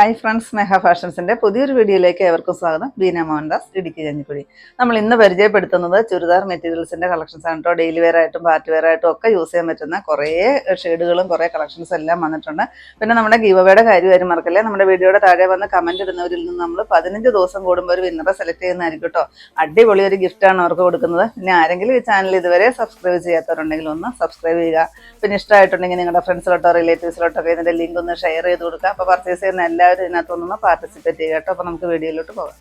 Hi friends മെഹ ഫാഷൻസിന്റെ പുതിയൊരു വീഡിയോയിലേക്ക് ഏവർക്കും സ്വാഗതം. ബീന മോഹൻദാസ് ഇടുക്കി കഞ്ഞിക്കുഴി നമ്മൾ ഇന്ന് പരിചയപ്പെടുത്തുന്നത് ചുരിദാർ മെറ്റീരിയൽസിന്റെ കളക്ഷൻസ് ആണ് കേട്ടോ. ഡെയിലി വെയർ ആയിട്ടും പാർട്ടി വെയർ ആയിട്ടും ഒക്കെ യൂസ് ചെയ്യാൻ പറ്റുന്ന കുറേ ഷെയ്ഡുകളും കുറേ കളക്ഷൻസ് എല്ലാം വന്നിട്ടുണ്ട്. പിന്നെ നമ്മുടെ ഗീവയുടെ കാര്യം മറക്കല്ലേ? നമ്മുടെ വീഡിയോയുടെ താഴെ വന്ന് കമന്റ് ഇടുന്നവരിൽ നിന്ന് നമ്മൾ പതിനഞ്ച് ദിവസം കൂടുമ്പോൾ ഒരു വിന്നറെ സെലക്ട് ചെയ്യുന്നതായിരിക്കും കേട്ടോ. അടിപൊളി ഒരു ഗിഫ്റ്റാണ് അവർക്ക് കൊടുക്കുന്നത്. പിന്നെ ആരെങ്കിലും ഈ ചാനൽ ഇതുവരെ സബ്സ്ക്രൈബ് ചെയ്യാത്തവരുണ്ടെങ്കിൽ ഒന്ന് സബ്സ്ക്രൈബ് ചെയ്യുക. പിന്നെ ഇഷ്ടമായിട്ടുണ്ടെങ്കിൽ നിങ്ങളുടെ ഫ്രണ്ട്സിലോട്ടോ റിലേറ്റീവ്സിലോട്ടോ ഇതിന്റെ ലിങ്ക് ഒന്ന് ഷെയർ ചെയ്ത് കൊടുക്കുക. അപ്പോൾ പർച്ചേസ് ചെയ്യുന്ന എല്ലാവരും ഇതിനകത്തൊന്ന് പാർട്ടിസിപ്പേറ്റ് ചെയ്യുക കേട്ടോ. അപ്പോൾ നമുക്ക് വീഡിയോയിലോട്ട് പോകാം.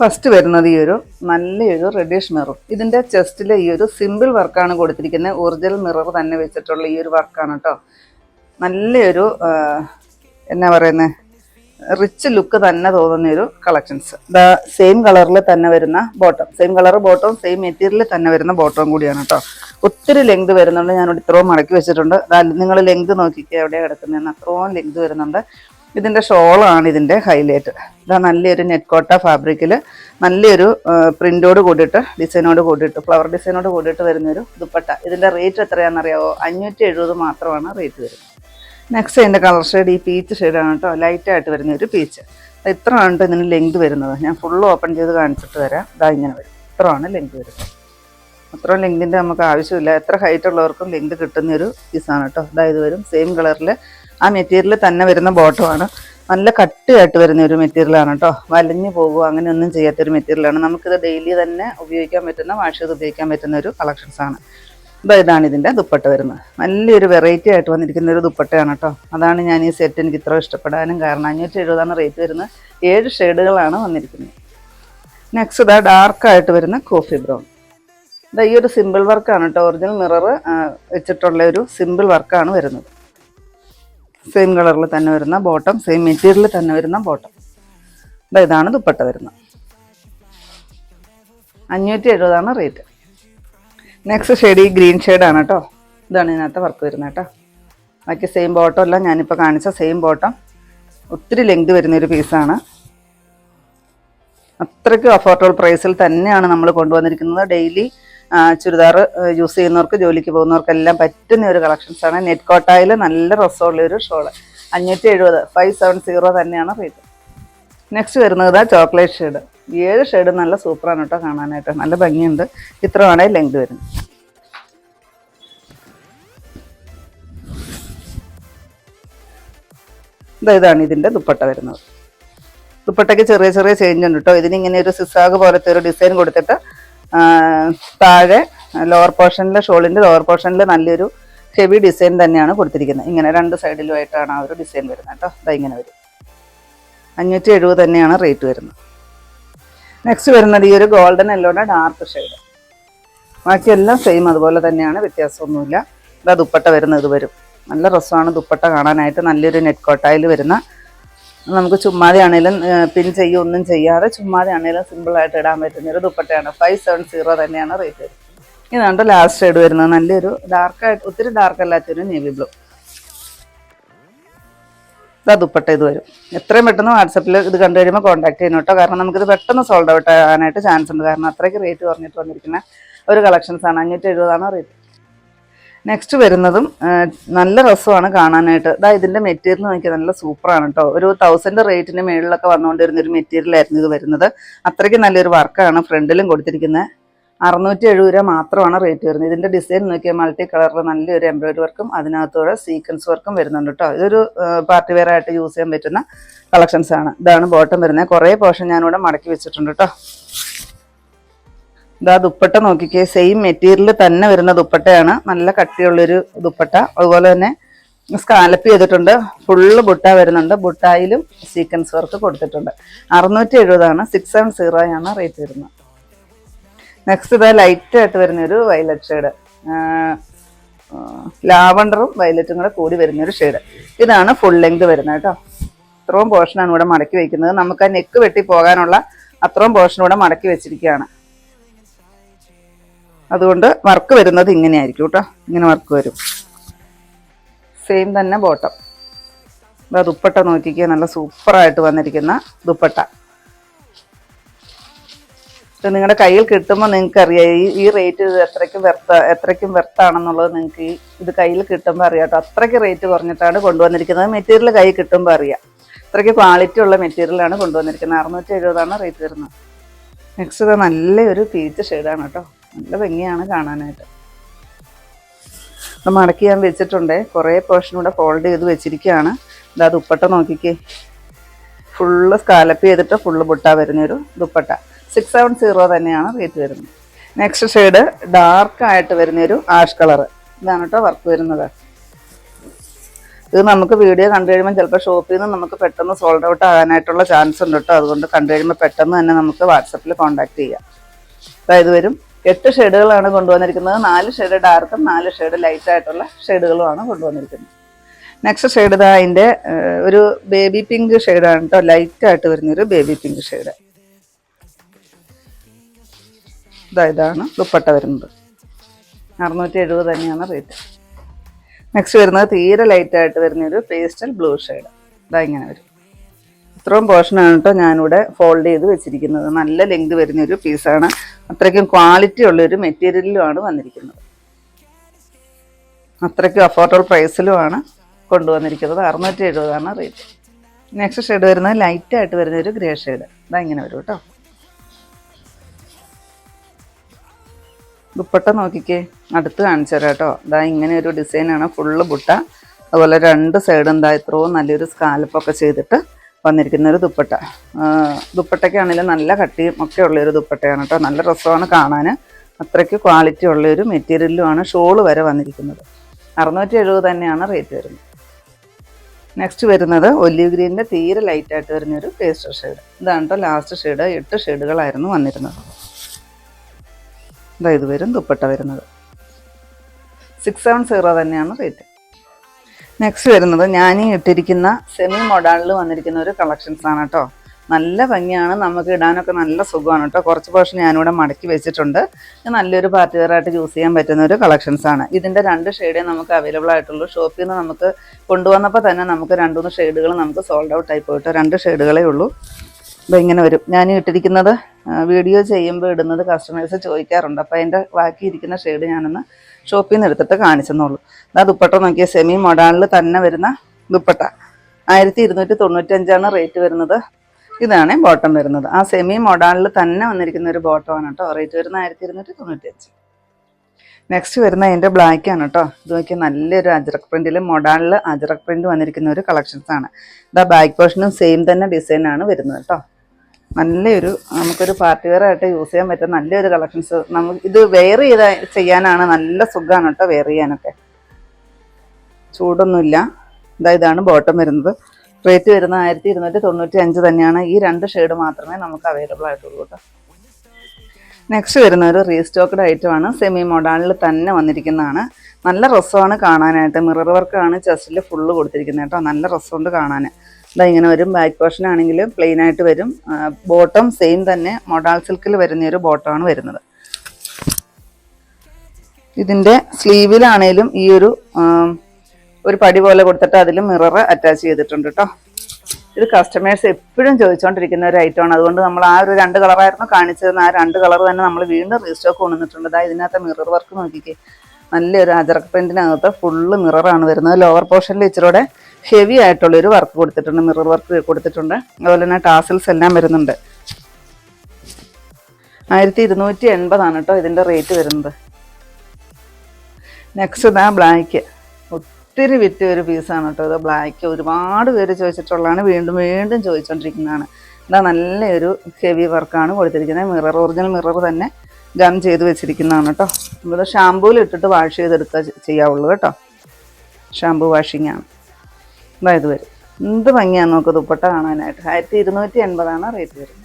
ഫസ്റ്റ് വരുന്നത് ഈ ഒരു നല്ലൊരു റെഡിഷ് മിറർ ഇതിന്റെ ചെസ്റ്റിൽ ഈ ഒരു സിമ്പിൾ വർക്കാണ് കൊടുത്തിരിക്കുന്നത് ഒറിജിനൽ മിറർ തന്നെ വെച്ചിട്ടുള്ള ഈ ഒരു വർക്കാണ് കേട്ടോ. നല്ലൊരു എന്നാ പറയുന്നത് റിച്ച് ലുക്ക് തന്നെ തോന്നുന്ന ഒരു കളക്ഷൻസ് സെയിം കളറിൽ തന്നെ വരുന്ന ബോട്ടം സെയിം കളർ ബോട്ടവും സെയിം മെറ്റീരിയലിൽ തന്നെ വരുന്ന ബോട്ടവും കൂടിയാണ് കേട്ടോ. ഒത്തിരി ലെങ്ത് വരുന്നുണ്ട്. ഞാനിവിടെ ഇത്രയും മടക്കി വെച്ചിട്ടുണ്ട്. നിങ്ങൾ ലെങ്ത് നോക്കിക്കുക എവിടെയാണ് കിടക്കുന്നതെന്ന്. അത്രയും ലെങ്ത് വരുന്നുണ്ട്. ഇതിന്റെ ഷോളാണ് ഇതിന്റെ ഹൈലൈറ്റ്. ഇതാ നല്ലൊരു നെറ്റ് കോട്ട ഫാബ്രിക്കിൽ നല്ലൊരു പ്രിന്റോട് കൂടിയിട്ട് ഡിസൈനോട് കൂടിയിട്ട് ഫ്ലവർ ഡിസൈനോട് കൂടിയിട്ട് വരുന്നൊരു ദുപ്പട്ട. ഇതിന്റെ റേറ്റ് എത്രയാണെന്നറിയാവോ? അഞ്ഞൂറ്റി എഴുപത് മാത്രമാണ് റേറ്റ് വരുന്നത്. നെക്സ്റ്റ് അതിന്റെ കളർ ഷെയ്ഡ് ഈ പീച്ച് ഷെയ്ഡാണ് കേട്ടോ. ലൈറ്റായിട്ട് വരുന്ന ഒരു പീച്ച് ഇത്രയാണ് കേട്ടോ ഇതിന് ലെങ്ത് വരുന്നത്. ഞാൻ ഫുള്ള് ഓപ്പൺ ചെയ്ത് കാണിച്ചിട്ട് തരാം ഇതാ ഇങ്ങനെ വരും. ഇത്രയാണ് ലെങ്ത് വരുന്നത്. അത്രയും ലെങ്തിന്റെ നമുക്ക് ആവശ്യമില്ല. എത്ര ഹൈറ്റ് ഉള്ളവർക്കും ലെങ്ത് കിട്ടുന്ന ഒരു പീസാണ് കേട്ടോ. ഇതാ ഇത് വരും. സെയിം കളറിൽ ആ മെറ്റീരിയൽ തന്നെ വരുന്ന ബോട്ടമാണ് നല്ല കട്ടിയായിട്ട് വരുന്ന ഒരു മെറ്റീരിയലാണ് കേട്ടോ വലഞ്ഞു പോകുക അങ്ങനെയൊന്നും ചെയ്യാത്തൊരു മെറ്റീരിയലാണ് നമുക്കിത് ഡെയിലി തന്നെ ഉപയോഗിക്കാൻ പറ്റുന്ന വാഷ് ഉപയോഗിക്കാൻ പറ്റുന്ന ഒരു കളക്ഷൻസ് ആണ്. ഇതാ ഇതാണ് ഇതിന്റെ ദുപ്പട്ട വരുന്നത്. നല്ലൊരു വെറൈറ്റി ആയിട്ട് വന്നിരിക്കുന്ന ഒരു ദുപ്പട്ടയാണ് കേട്ടോ അതാണ് ഞാൻ ഈ സെറ്റ് എനിക്ക് ഇത്ര ഇഷ്ടപ്പെടാനും കാരണം അഞ്ഞൂറ്റി എഴുപതാണ് റേറ്റ് വരുന്നത്. ഏഴ് ഷെയ്ഡുകളാണ് വന്നിരിക്കുന്നത്. നെക്സ്റ്റ് ഇതാ ഡാർക്കായിട്ട് വരുന്ന കോഫി ബ്രൗൺ ഇതാ ഈ ഒരു സിമ്പിൾ വർക്കാണ് കേട്ടോ ഒറിജിനൽ മിറർ വെച്ചിട്ടുള്ള ഒരു സിമ്പിൾ വർക്കാണ് വരുന്നത്. സെയിം കളറിൽ തന്നെ വരുന്ന ബോട്ടം സെയിം മെറ്റീരിയലിൽ തന്നെ വരുന്ന ബോട്ടം ഇതാ ഇതാണ് ദുപ്പട്ട വരുന്നത്. അഞ്ഞൂറ്റി എഴുപതാണ് റേറ്റ് നെക്സ്റ്റ് ഷെയ്ഡ് ഈ ഗ്രീൻ ഷെയ്ഡാണ് കേട്ടോ ഇതാണ് ഇതിനകത്ത് വർക്ക് വരുന്നത് കേട്ടോ ബാക്കി സെയിം ബോട്ടം അല്ല ഞാനിപ്പോൾ കാണിച്ച സെയിം ബോട്ടം ഒത്തിരി ലെങ്ത് വരുന്നൊരു പീസാണ് അത്രയ്ക്ക് അഫോർഡബിൾ പ്രൈസിൽ തന്നെയാണ് നമ്മൾ കൊണ്ടുവന്നിരിക്കുന്നത്. ഡെയിലി ചുരിദാർ യൂസ് ചെയ്യുന്നവർക്ക് ജോലിക്ക് പോകുന്നവർക്കെല്ലാം പറ്റുന്ന ഒരു കളക്ഷൻസ് ആണ്. നെറ്റ് കോട്ടായിൽ നല്ല രസമുള്ള ഒരു ഷോൾ. അഞ്ഞൂറ്റി എഴുപത് ഫൈവ് സെവൻ സീറോ തന്നെയാണ് റേറ്റ് നെക്സ്റ്റ് വരുന്നത് ചോക്ലേറ്റ് ഷെയ്ഡ് ഏഴ് ഷെയ്ഡ് നല്ല സൂപ്പറാണ് കേട്ടോ കാണാനായിട്ട്. നല്ല ഭംഗിയുണ്ട്. ഇത്രയാണ് ലെങ്ത് വരുന്നത് ഇതാ ഇതാണ് ഇതിന്റെ ദുപ്പട്ട വരുന്നത്. ദുപ്പട്ടയ്ക്ക് ചെറിയ ചെറിയ ചേഞ്ച് ഉണ്ട് കേട്ടോ. ഇതിനിങ്ങനെ ഒരു സിസാഗ് പോലത്തെ ഒരു ഡിസൈൻ കൊടുത്തിട്ട് താഴെ ലോവർ പോർഷനിൽ ഷോളിന്റെ ലോവർ പോർഷനിൽ നല്ലൊരു ഹെവി ഡിസൈൻ തന്നെയാണ് കൊടുത്തിരിക്കുന്നത്. ഇങ്ങനെ രണ്ട് സൈഡിലുമായിട്ടാണ് ആ ഒരു ഡിസൈൻ വരുന്നത് കേട്ടോ. ഇതാ ഇങ്ങനെ വരും. അഞ്ഞൂറ്റി എഴുപത് തന്നെയാണ് റേറ്റ് വരുന്നത്. നെക്സ്റ്റ് വരുന്നത് ഈ ഒരു ഗോൾഡൻ എല്ലോടെ ഡാർക്ക് ഷെയ്ഡ് ബാക്കിയെല്ലാം സെയിം അതുപോലെ തന്നെയാണ് വ്യത്യാസമൊന്നുമില്ല. ഇതാ ദുപ്പട്ട വരുന്നത് ഇത് വരും നല്ല രസമാണ് ദുപ്പട്ട കാണാനായിട്ട്. നല്ലൊരു നെറ്റ് കോട്ടായിൽ വരുന്ന നമുക്ക് ചുമ്മാതെ ആണെങ്കിലും പിൻ ചെയ്യും ഒന്നും ചെയ്യാതെ ചുമ്മാതെ ആണെങ്കിലും സിമ്പിളായിട്ട് ഇടാൻ പറ്റുന്ന ഒരു ദുപ്പട്ടയാണ്. ഫൈവ് സെവൻ സീറോ തന്നെയാണ് റേറ്റ് ഇതാണ് ലാസ്റ്റ് ഷെയ്ഡ് വരുന്നത്. നല്ലൊരു ഡാർക്കായിട്ട് ഒത്തിരി ഡാർക്ക് അല്ലാത്തൊരു നേവി ബ്ലൂ ഇതാ ദുപ്പട്ട ഇത് വരും. എത്രയും പെട്ടെന്ന് വാട്സപ്പിൽ ഇത് കണ്ടു കഴിയുമ്പോൾ കോൺടാക്ട് ചെയ്യണം കേട്ടോ. കാരണം നമുക്കിത് പെട്ടെന്ന് സോൾഡ് ഔട്ട് ആകാനായിട്ട് ചാൻസ് ഉണ്ട്. കാരണം അത്രയ്ക്ക് റേറ്റ് കുറഞ്ഞിട്ട് വന്നിരിക്കുന്ന ഒരു കളക്ഷൻസ് ആണ്. അഞ്ഞൂറ്റി എഴുപതാണോ റേറ്റ് നെക്സ്റ്റ് വരുന്നതും നല്ല രസമാണ് കാണാനായിട്ട്. ഇതാ ഇതിന്റെ മെറ്റീരിയൽ നോക്കിയാൽ നല്ല സൂപ്പറാണ് കേട്ടോ ഒരു തൗസൻഡ് റേറ്റിന് മേളിലൊക്കെ വന്നുകൊണ്ടിരുന്ന ഒരു മെറ്റീരിയൽ ആയിരുന്നു ഇത് വരുന്നത്. അത്രയ്ക്ക് നല്ലൊരു വർക്കാണ് ഫ്രണ്ടിലും കൊടുത്തിരിക്കുന്നത് അറുന്നൂറ്റി എഴുപത് രൂപ മാത്രമാണ് റേറ്റ് വരുന്നത്. ഇതിന്റെ ഡിസൈൻ നോക്കിയാൽ മൾട്ടി കളറിൽ നല്ലൊരു എംബ്രോയിഡറി വർക്കും അതിനകത്തൂടെ സീക്വൻസ് വർക്കും വരുന്നുണ്ട് കേട്ടോ ഇതൊരു പാർട്ടി വെയർ ആയിട്ട് യൂസ് ചെയ്യാൻ പറ്റുന്ന കളക്ഷൻസാണ് ഇതാണ് ബോട്ടം വരുന്നത്. കുറേ പോർഷൻ ഞാനിവിടെ മടക്കി വെച്ചിട്ടുണ്ട് കേട്ടോ ഇതാ ദുപ്പട്ട നോക്കിക്കേ. സെയിം മെറ്റീരിയൽ തന്നെ വരുന്ന ദുപ്പട്ടയാണ്. നല്ല കട്ടിയുള്ളൊരു ദുപ്പട്ട. അതുപോലെ തന്നെ സ്കാലപ്പ് ചെയ്തിട്ടുണ്ട്. ഫുള്ള് ബുട്ട വരുന്നുണ്ട്. ബുട്ടായിലും സീക്വൻസ് വർക്ക് കൊടുത്തിട്ടുണ്ട്. അറുന്നൂറ്റി എഴുപതാണ് സിക്സ് സെവൻ സീറോ ആണ് റേറ്റ് വരുന്നത്. നെക്സ്റ്റ് ഇത് ലൈറ്റ് ആയിട്ട് വരുന്ന ഒരു വയലറ്റ് ഷെയ്ഡ് ലാവണ്ടറും വയലറ്റും കൂടെ കൂടി വരുന്ന ഒരു ഷെയ്ഡ് ഇതാണ് ഫുൾ ലെങ്ത് വരുന്നത് കേട്ടോ. അത്രയും പോർഷനാണ് ഇവിടെ മടക്കി വയ്ക്കുന്നത് നമുക്ക് ആ നെക്ക് വെട്ടി പോകാനുള്ള അത്രയും പോർഷൻ ഇവിടെ മടക്കി വെച്ചിരിക്കുകയാണ്. അതുകൊണ്ട് വർക്ക് വരുന്നത് ഇങ്ങനെയായിരിക്കും കേട്ടോ ഇങ്ങനെ വർക്ക് വരും. സെയിം തന്നെ ബോട്ടം ഇതാ ദുപ്പട്ട നോക്കിക്കുക നല്ല സൂപ്പറായിട്ട് വന്നിരിക്കുന്ന ദുപ്പട്ട. ഇത് നിങ്ങളുടെ കയ്യിൽ കിട്ടുമ്പോൾ നിങ്ങൾക്ക് അറിയാം ഈ ഈ റേറ്റ് എത്രയ്ക്കും വെർത്ത എത്രയ്ക്കും വെർത്താണെന്നുള്ളത് നിങ്ങൾക്ക് ഈ ഇത് കയ്യിൽ കിട്ടുമ്പോൾ അറിയാം കേട്ടോ അത്രയ്ക്ക് റേറ്റ് കുറഞ്ഞിട്ടാണ് കൊണ്ടുവന്നിരിക്കുന്നത്. മെറ്റീരിയൽ കയ്യിൽ കിട്ടുമ്പോൾ അറിയാം. അത്രയ്ക്ക് ക്വാളിറ്റി ഉള്ള മെറ്റീരിയലാണ് കൊണ്ടുവന്നിരിക്കുന്നത്. അറുന്നൂറ്റി എഴുപതാണ് റേറ്റ് വരുന്നത്. നെക്സ്റ്റ് ഇത് നല്ലൊരു പീച്ച് ഷെയ്ഡാണ് കേട്ടോ നല്ല ഭംഗിയാണ് കാണാനായിട്ട്. അപ്പം മടക്കി ഞാൻ വെച്ചിട്ടുണ്ട്. കുറേ പോർഷൻ കൂടെ ഫോൾഡ് ചെയ്ത് വെച്ചിരിക്കുകയാണ്. ഇതാ ദുപ്പട്ട നോക്കിക്കേ. ഫുള്ള് സ്കാലപ്പ് ചെയ്തിട്ട് ഫുള്ള് ബുട്ട വരുന്നൊരു ദുപ്പട്ട. സിക്സ് സെവൻ സീറോ തന്നെയാണ് റേറ്റ് വരുന്നത്. നെക്സ്റ്റ് ഷെയ്ഡ് ഡാർക്ക് ആയിട്ട് വരുന്നൊരു ആഷ് കളർ ഇതാണ് കേട്ടോ വർക്ക് വരുന്നത്. ഇത് നമുക്ക് വീഡിയോ കണ്ടു കഴിയുമ്പോൾ ചിലപ്പോൾ ഷോപ്പിൽ നിന്ന് നമുക്ക് പെട്ടെന്ന് സോൾഡ് ഔട്ട് ആകാനായിട്ടുള്ള ചാൻസ് ഉണ്ട് കേട്ടോ. അതുകൊണ്ട് കണ്ടു കഴിയുമ്പോൾ പെട്ടെന്ന് തന്നെ നമുക്ക് വാട്സപ്പിൽ കോൺടാക്ട് ചെയ്യാം. അതായത് വരും. എട്ട് ഷെയ്ഡുകളാണ് കൊണ്ടുവന്നിരിക്കുന്നത്. നാല് ഷെയ്ഡ് ഡാർക്കും നാല് ഷെയ്ഡ് ലൈറ്റ് ആയിട്ടുള്ള ഷെയ്ഡുകളുമാണ് കൊണ്ടുവന്നിരിക്കുന്നത്. നെക്സ്റ്റ് ഷെയ്ഡ് ഇതാ അതിന്റെ ഒരു ബേബി പിങ്ക് ഷെയ്ഡാണ് കേട്ടോ. ലൈറ്റ് ആയിട്ട് വരുന്നൊരു ബേബി പിങ്ക് ഷെയ്ഡ്. ഇതാ ഇതാണ് ദുപ്പട്ട വരുന്നത്. അറുന്നൂറ്റി എഴുപത് തന്നെയാണ് റേറ്റ് നെക്സ്റ്റ് വരുന്നത് തീരെ ലൈറ്റ് ആയിട്ട് വരുന്നൊരു പേസ്റ്റൽ ബ്ലൂ ഷെയ്ഡ്. ഇതാ ഇങ്ങനെ വരും. ഇത്രയും പോർഷനാണ് കേട്ടോ ഞാനിവിടെ ഫോൾഡ് ചെയ്ത് വെച്ചിരിക്കുന്നത്. നല്ല ലെങ്ത് വരുന്നൊരു പീസാണ് അത്രയ്ക്കും ക്വാളിറ്റി ഉള്ളൊരു മെറ്റീരിയലിലുമാണ് വന്നിരിക്കുന്നത്. അത്രയ്ക്കും അഫോർഡബിൾ പ്രൈസിലുമാണ് കൊണ്ടുവന്നിരിക്കുന്നത്. അറുന്നൂറ്റി എഴുപതാണ് റേറ്റ് നെക്സ്റ്റ് ഷെയ്ഡ് വരുന്നത് ലൈറ്റ് ആയിട്ട് വരുന്ന ഒരു ഗ്രേ ഷെയ്ഡ് ഇതാ ഇങ്ങനെ വരും കേട്ടോ ദുപ്പട്ട നോക്കിക്കേ. അടുത്ത് കാണിച്ചു തരാം കേട്ടോ ഇതാ ഇങ്ങനെ ഒരു ഡിസൈനാണ് ഫുള്ള് ബുട്ട. അതുപോലെ രണ്ട് സൈഡും എന്താ ഇത്രയും നല്ലൊരു സ്കാലപ്പൊക്കെ ചെയ്തിട്ട് വന്നിരിക്കുന്ന ഒരു ദുപ്പട്ട ദുപ്പട്ടയ്ക്കാണെങ്കിലും നല്ല കട്ടിയും ഒക്കെ ഉള്ളൊരു ദുപ്പട്ടയാണ് കേട്ടോ. നല്ല രസമാണ് കാണാൻ അത്രയ്ക്ക് ക്വാളിറ്റി ഉള്ളൊരു മെറ്റീരിയലുമാണ് ഷോൾ വരെ വന്നിരിക്കുന്നത്. അറുന്നൂറ്റി എഴുപത് തന്നെയാണ് റേറ്റ് വരുന്നത്. നെക്സ്റ്റ് വരുന്നത് ഒലിവ് ഗ്രീനിന്റെ തീരെ ലൈറ്റായിട്ട് വരുന്നൊരു പേസ്റ്റർ ഷെയ്ഡ് ഇതാണ് കേട്ടോ ലാസ്റ്റ് ഷെയ്ഡ് എട്ട് ഷെയ്ഡുകളായിരുന്നു വന്നിരുന്നത്. ഇതാ ഇത് വരും ദുപ്പട്ട വരുന്നത്. സിക്സ് സെവൻ സീറോ തന്നെയാണ് റേറ്റ് നെക്സ്റ്റ് വരുന്നത് ഞാൻ ഇട്ടിരിക്കുന്ന സെമി മോഡാളിൽ വന്നിരിക്കുന്ന ഒരു കളക്ഷൻസ് ആണ് കേട്ടോ. നല്ല ഭംഗിയാണ്. നമുക്ക് ഇടാനൊക്കെ നല്ല സുഖമാണ് കേട്ടോ. കുറച്ച് പോർഷൻ ഞാനിവിടെ മടക്കി വെച്ചിട്ടുണ്ട്. നല്ലൊരു പാർട്ടി വെയർ ആയിട്ട് യൂസ് ചെയ്യാൻ പറ്റുന്ന ഒരു കളക്ഷൻസ് ആണ്. ഇതിന്റെ രണ്ട് ഷെയ്ഡേ നമുക്ക് അവൈലബിൾ ആയിട്ടുള്ളൂ. ഷോപ്പിൽ നിന്ന് നമുക്ക് കൊണ്ടുവന്നപ്പോൾ തന്നെ നമുക്ക് രണ്ടുമൂന്ന് ഷെയ്ഡുകൾ നമുക്ക് സോൾഡ് ഔട്ട് ആയി പോയിട്ട് രണ്ട് ഷെയ്ഡുകളേ ഉള്ളൂ. അപ്പോൾ ഇങ്ങനെ വരും. ഞാൻ ഇട്ടിരിക്കുന്നത് വീഡിയോ ചെയ്യുമ്പോൾ ഇടുന്നത് കസ്റ്റമേഴ്സ് ചോദിക്കാറുണ്ട്. അപ്പോൾ അതിന്റെ ബാക്കി ഇരിക്കുന്ന ഷെയ്ഡ് ഞാനൊന്ന് ഷോപ്പിൽ നിന്ന് എടുത്തിട്ട് കാണിച്ചെന്നുള്ളൂ ആ ദുപ്പട്ട നോക്കിയ സെമി മൊഡാളിൽ തന്നെ വരുന്ന ദുപ്പട്ട. ആയിരത്തി ഇരുന്നൂറ്റി തൊണ്ണൂറ്റഞ്ചാണ് റേറ്റ് വരുന്നത്. ഇതാണ് ബോട്ടം വരുന്നത്. ആ സെമി മൊഡാളിൽ തന്നെ വന്നിരിക്കുന്ന ഒരു ബോട്ടമാണ് കേട്ടോ റേറ്റ് വരുന്നത് ആയിരത്തി ഇരുന്നൂറ്റി തൊണ്ണൂറ്റഞ്ച് നെക്സ്റ്റ് വരുന്ന അതിന്റെ ബ്ലാക്ക് ആണ് കേട്ടോ ഇത് നോക്കിയാൽ നല്ലൊരു അജറക് പ്രിന്റിൽ മൊഡാളിൽ അജറക് പ്രിന്റ് വന്നിരിക്കുന്ന ഒരു കളക്ഷൻസ് ആണ്. ഇതാ ബാക്ക് പോർഷനും സെയിം തന്നെ ഡിസൈനാണ് വരുന്നത് കേട്ടോ നല്ലൊരു നമുക്കൊരു പാർട്ടി വെയർ ആയിട്ട് യൂസ് ചെയ്യാൻ പറ്റുന്ന നല്ലൊരു കളക്ഷൻസ്. നമുക്ക് ഇത് വെയർ ചെയ്ത ചെയ്യാനാണ് നല്ല സുഖമാണ് കേട്ടോ വെയർ ചെയ്യാനൊക്കെ. ചൂടൊന്നുമില്ല. ഇതാ ഇതാണ് ബോട്ടം വരുന്നത്. റേറ്റ് വരുന്നത് ആയിരത്തി ഇരുന്നൂറ്റി തൊണ്ണൂറ്റി അഞ്ച് തന്നെയാണ്. ഈ രണ്ട് ഷെയ്ഡ് മാത്രമേ നമുക്ക് അവൈലബിൾ ആയിട്ടുള്ളൂ കേട്ടോ. നെക്സ്റ്റ് വരുന്ന ഒരു റീസ്റ്റോക്ക്ഡ് ഐറ്റമാണ് സെമി മോഡാളിൽ തന്നെ വന്നിരിക്കുന്നതാണ്. നല്ല രസമാണ് കാണാനായിട്ട്. മിറർ വർക്കാണ് ചെസ്റ്റിൽ ഫുള്ള് കൊടുത്തിരിക്കുന്നത് കേട്ടോ. നല്ല രസമുണ്ട് കാണാൻ ഇതാ ഇങ്ങനെ വരും. ബാക്ക് പോർഷൻ ആണെങ്കിൽ പ്ലെയിൻ ആയിട്ട് വരും. ബോട്ടം സെയിം തന്നെ. മൊഡാൾ സിൽക്കിൽ വരുന്ന ഒരു ബോട്ടമാണ് വരുന്നത്. ഇതിന്റെ സ്ലീവിലാണേലും ഈ ഒരു ഒരു പടി പോലെ കൊടുത്തിട്ട് അതിൽ മിറർ അറ്റാച്ച് ചെയ്തിട്ടുണ്ട് കേട്ടോ ഇത് കസ്റ്റമേഴ്സ് എപ്പോഴും ചോദിച്ചുകൊണ്ടിരിക്കുന്ന ഒരു ഐറ്റമാണ് അതുകൊണ്ട് നമ്മൾ ആ ഒരു രണ്ട് കളറായിരുന്നു കാണിച്ചതെന്ന് ആ രണ്ട് കളർ തന്നെ നമ്മൾ വീണ്ടും റീസ്റ്റോക്ക് കൊണ്ടുവന്നിട്ടുണ്ട്. അതായത് ഇതിനകത്ത് മിറർ വർക്ക് നോക്കിക്കേ. നല്ലൊരു അജർക്ക് പ്രിന്റിനകത്ത് ഫുള്ള് മിററാണ് വരുന്നത്. ലോവർ പോർഷനിൽ ഇച്ചിരൂടെ ഹെവി ആയിട്ടുള്ള ഒരു വർക്ക് കൊടുത്തിട്ടുണ്ട് മിറർ വർക്ക് കൊടുത്തിട്ടുണ്ട്. അതുപോലെ തന്നെ ടാസിൽസ് എല്ലാം വരുന്നുണ്ട്. ആയിരത്തി ഇരുന്നൂറ്റി എൺപതാണ് കേട്ടോ ഇതിന്റെ റേറ്റ് വരുന്നത്. നെക്സ്റ്റ് ഇതാ ബ്ലാക്ക് ഒത്തിരി വിറ്റ ഒരു പീസാണ് കേട്ടോ ഇത്. ബ്ലാക്ക് ഒരുപാട് പേര് ചോദിച്ചിട്ടുള്ളതാണ്. വീണ്ടും വീണ്ടും ചോദിച്ചുകൊണ്ടിരിക്കുന്നതാണ് ഇതാ നല്ലൊരു ഹെവി വർക്കാണ് കൊടുത്തിരിക്കുന്നത്. മിറർ ഒറിജിനൽ മിറർ തന്നെ ഗം ചെയ്ത് വെച്ചിരിക്കുന്നതാണ് കേട്ടോ ഇത് ഷാമ്പൂവിൽ ഇട്ടിട്ട് വാഷ് ചെയ്തെടുക്കുക ചെയ്യാവുള്ളൂ കേട്ടോ ഷാമ്പൂ വാഷിംഗ് ആണ്. ഇതാ വരും. എന്ത് ഭംഗിയാണ് നമുക്ക് ദുപ്പട്ട കാണാനായിട്ട്. ആയിരത്തി ഇരുന്നൂറ്റി എൺപതാണ് റേറ്റ് വരുന്നത്.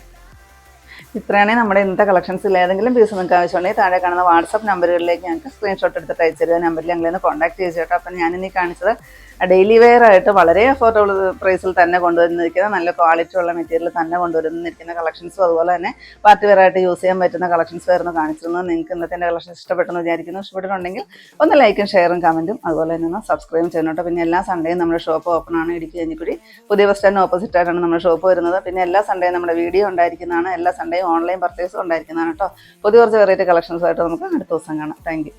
ഇത്രയാണെങ്കിൽ നമ്മുടെ ഇന്നത്തെ ഇല്ല? ഏതെങ്കിലും പീസ് നിങ്ങൾക്ക് ആവശ്യമുണ്ടെങ്കിൽ താഴെ കാണുന്ന വാട്സപ്പ് നമ്പറുകളിലേക്ക് ഞങ്ങൾക്ക് സ്ക്രീൻഷോട്ട് എടുത്തിട്ട് അയച്ചു നമ്പറിൽ ഞങ്ങളിന്ന് കോൺടാക്ട് ചെയ്ത് കേട്ടോ അപ്പം ഞാനിന്നീ കാണിച്ചത് ഡെയിലി വെയർ ആയിട്ട് വളരെ അഫോർഡബിൾ പ്രൈസിൽ തന്നെ കൊണ്ടുവന്നിരിക്കുന്ന നല്ല ക്വാളിറ്റി ഉള്ള മെറ്റീരിയൽ തന്നെ കൊണ്ടുവരുന്നിരിക്കുന്ന കളക്ഷൻസും അതുപോലെ തന്നെ പാർട്ടി വെയർ ആയിട്ട് യൂസ് ചെയ്യാൻ പറ്റുന്ന കളക്ഷൻസ് ആയിരുന്നു കാണിച്ചിരുന്നത് നിങ്ങൾക്ക് ഇന്നത്തെ എന്റെ കളക്ഷൻ ഇഷ്ടപ്പെട്ടെന്ന് വിചാരിക്കുന്നു. ഇഷ്ടപ്പെട്ടിട്ടുണ്ടെങ്കിൽ ഒന്ന് ലൈക്കും ഷെയറും കമന്റും അതുപോലെ തന്നെ സബ്സ്ക്രൈബ് ചെയ്യണം പിന്നെ എല്ലാ സൺഡേയും നമ്മുടെ ഷോപ്പ് ഓപ്പൺ ആണ്. ഇടുക്കി കഴിഞ്ഞിക്കുടി പുതിയ ബസ് സ്റ്റാൻഡ് ഓപ്പോസിറ്റ് ആയിട്ടാണ് നമ്മുടെ ഷോപ്പ് വരുന്നത്. പിന്നെ എല്ലാ സൺഡേയും നമ്മുടെ വീഡിയോ ഉണ്ടായിരിക്കുന്നതാണ്. എല്ലാ സൺഡേയും ഓൺലൈൻ പർച്ചേസും ഉണ്ടായിരിക്കുന്നതാണ് കേട്ടോ. പുതിയ കുറച്ച് വെറൈറ്റി കളക്ഷൻസ് ആയിട്ട് നമുക്ക് അടുത്ത ദിവസം കാണാം. താങ്ക്